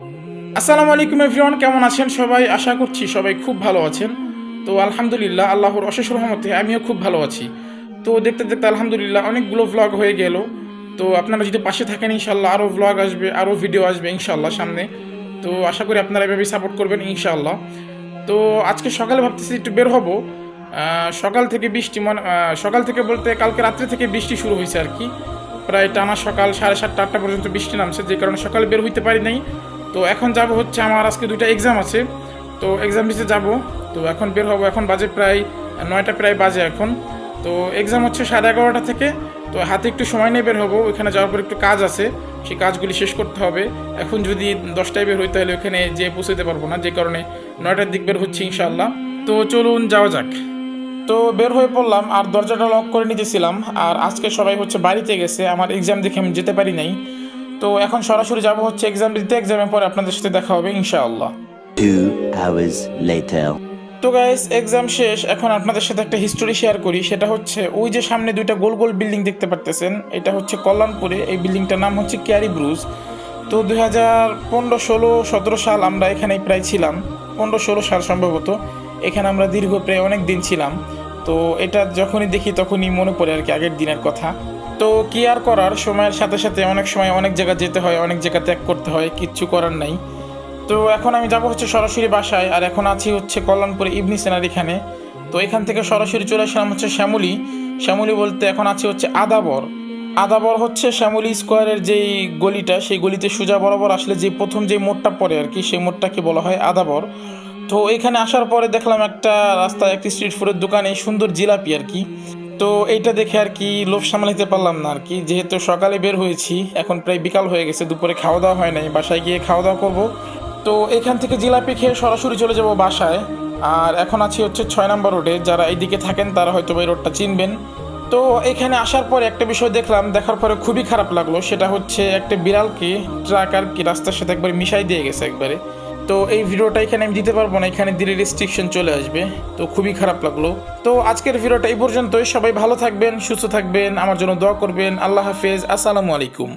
আসসালামু আলাইকুম এভরিওয়ান, কেমন আছেন সবাই? আশা করছি সবাই খুব ভালো আছেন। তো আলহামদুলিল্লাহ, আল্লাহর অশেষ রহমতে আমিও খুব ভালো আছি। তো দেখতে দেখতে আলহামদুলিল্লাহ অনেকগুলো ভ্লগ হয়ে গেল। তো আপনারা যদি পাশে থাকেন ইনশাল্লাহ আরও ভ্লগ আসবে আরও ভিডিও আসবে ইনশাল্লাহ সামনে। তো আশা করি আপনারা এভাবেই সাপোর্ট করবেন ইনশাল্লাহ তো আজকে সকালে ভাবতেছি একটু বের হব। সকাল থেকে বৃষ্টি মনে সকাল থেকে বলতে কালকে রাত্রে থেকে বৃষ্টি শুরু হয়েছে আর কি। প্রায় টানা সকাল সাড়ে সাতটা, আটটা পর্যন্ত বৃষ্টি নামছে, যে কারণে সকালে বের হইতে পারি নাই। তো এখন যাব হচ্ছে আমার আজকে দুইটা এক্সাম আছে। তো এক্সাম দিতে যাব। তো এখন বের হব, এখন বাজে প্রায় নয়টা প্রায় বাজে এখন। তো এক্সাম হচ্ছে সাড়ে এগারোটা থেকে। তো হাতে একটু সময় নিয়ে বের হব, ওইখানে যাওয়ার পর একটু কাজ আছে। সেই কাজগুলি শেষ করতে হবে। এখন যদি দশটায় বের হই তাহলে ওখানে যেয়ে পৌঁছতে পারব না, যে কারণে নয়টার দিক বের হচ্ছে ইনশাল্লাহ তো চলুন যাওয়া যাক। তো বের হয়ে পড়লাম আর দরজাটা লক করে নিতেছিলাম। আর আজকে সবাই হচ্ছে বাড়িতে গেছে। আমার এক্সাম দেখে আমি যেতে পারি নাই। তো এখন সরাসরি যাব হচ্ছে এক্সাম দিতে এক্সামের পরে আপনাদের সাথে দেখা হবে ইনশাআল্লাহ. তো গাইস এক্সাম শেষ এখন আপনাদের সাথে একটা হিস্টোরি শেয়ার করি সেটা হচ্ছে ওই যে সামনে দুইটা গোল গোল বিল্ডিং দেখতে পারতেছেন এটা হচ্ছে কল্যাণপুরে এই বিল্ডিংটার নাম হচ্ছে ক্যারি ব্রুজ। তো দুই হাজার পনেরো ষোলো সতেরো সাল আমরা এখানে প্রায় ছিলাম পনেরো ষোলো সাল সম্ভবত এখানে আমরা দীর্ঘ প্রায় অনেক দিন ছিলাম। তো এটা যখনই দেখি তখনই মনে পড়ে আর কি আগের দিনের কথা। তো কি আর করার? সময়ের সাথে সাথে অনেক সময় অনেক জায়গা যেতে হয়, অনেক জায়গা ত্যাগ করতে হয়, কিচ্ছু করার নাই। তো এখন আমি যাব হচ্ছে সরাসরি বাসায়, আর এখন আছি হচ্ছে কল্যাণপুরে ইবনি সেনার এখানে। তো এখান থেকে সরাসরি চলে আসলাম হচ্ছে শ্যামলি। শ্যামলি বলতে এখন আছি হচ্ছে আদাবর আদাবর হচ্ছে শ্যামলি স্কোয়ারের যেই গলিটা, সেই গলিতে সোজা বরাবর আসলে যে প্রথম যে মোড়টা পড়ে আর কি, সেই মোড়টাকে বলা হয় আদাবর তো এখানে আসার পরে দেখলাম একটা রাস্তায়, একটি স্ট্রিট ফুডের দোকানে সুন্দর জিলাপি আর কি। তো এইটা দেখে আর কি লোভ সামলাইতে পারলাম না আর কি। যেহেতু সকালে বের হয়েছি, এখন প্রায় বিকাল হয়ে গেছে, দুপুরে খাওয়া দাওয়া হয় নাই, বাসায় গিয়ে খাওয়া দাওয়া করব। তো এখান থেকে জিলাপি খেয়ে সরাসরি চলে যাব বাসায়। আর এখন আছি হচ্ছে ছয় নম্বর রোডে, যারা এইদিকে থাকেন তারা হয়তো এই রোডটা চিনবেন। তো এখানে আসার পরে একটা বিষয় দেখলাম, দেখার পরে খুবই খারাপ লাগল, সেটা হচ্ছে একটা বিড়ালকে ট্রাক আর কি রাস্তার সাথে একবার মিশাই দিয়ে গেছে একবারে। তো এই ভিডিওটা এখানে আমি দিতে পারব না, এখানে দিলে রেস্ট্রিকশন চলে আসবে। তো খুবই খারাপ লাগল। তো আজকের ভিডিওটা এই পর্যন্তই। সবাই ভালো থাকবেন, সুস্থ থাকবেন, আমার জন্য দোয়া করবেন। আল্লাহ হাফেজ। আসসালামু আলাইকুম।